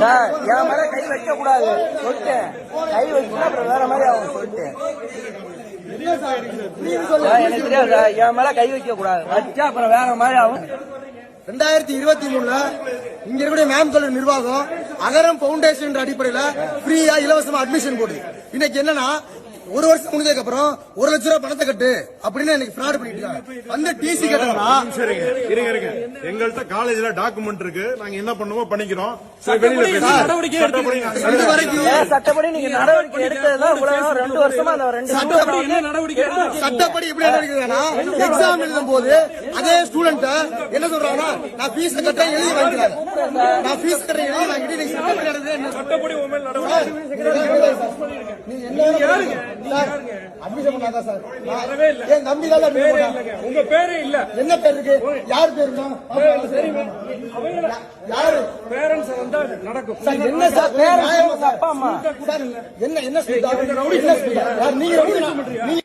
Sir என் மேல கை வைக்க கூடாது சொல்லிட்டேன் கை வச்சுன்னா அப்புறம் வேற மாதிரி ஆகும் சொல்லிட்டேன் எனக்கு தெரியாது என் மேல கை வைக்க கூடாது வச்சா அப்புறம் வேற மாதிரி ஆகும் ரெண்டாயிரத்தி இருபத்தி மூணுல இங்க இருக்கிற மேம் கல்லூரி நிர்வாகம் அகரம் பவுண்டேஷன் அடிப்படையில ஃப்ரீயா இலவசமா அட்மிஷன் போடுது. இன்னைக்கு என்னன்னா ஒரு வருஷம் முடிஞ்சதுக்கு அப்புறம் ஒரு லட்ச ரூபாய் பணத்தை கட்டு அப்படின்னு எனக்கு ஃப்ராட் பண்ணிட்டு இருக்காங்க. வந்து டிசி கட்டணும்னா சரிங்க இருங்க இருங்க எங்கள்கிட்ட காலேஜ்ல டாக்குமெண்ட் இருக்கு. நாங்க என்ன பண்ணுமோ பண்ணிக்கிறோம். சட்டப்படி நாங்க நடவடிக்கை எடுத்ததுதான் ரெண்டு வருஷமா அந்த ரெண்டு சட்டப்படி என்ன நடவடிக்கை எடுத்தாச்சு? சட்டப்படி எப்படி நடக்குதுன்னா எக்ஸாம் எழுதும் போது அதே ஸ்டூடெண்ட் என்ன சொல்றாங்கன்னா நான் ஃபீஸ் கட்ட எழுதி வாங்கிக்கிறேன். நான் ஃபீஸ் கட்ட எழுதி வாங்கிட்டு நீங்க சட்டப்படி என்ன சட்டப்படி நீங்க என்ன சார் அட்மிஷன் பண்ணாதா சார். என் தான் உங்க பேரே இல்ல. என்ன பேர் இருக்கு? யார் பேர் யாரு? பேரண்ட்ஸ் வந்தா நடக்கும். சார் என்ன சார் பேரண்ட்ஸ் அப்பா அம்மா? சார் என்ன என்ன? நீங்க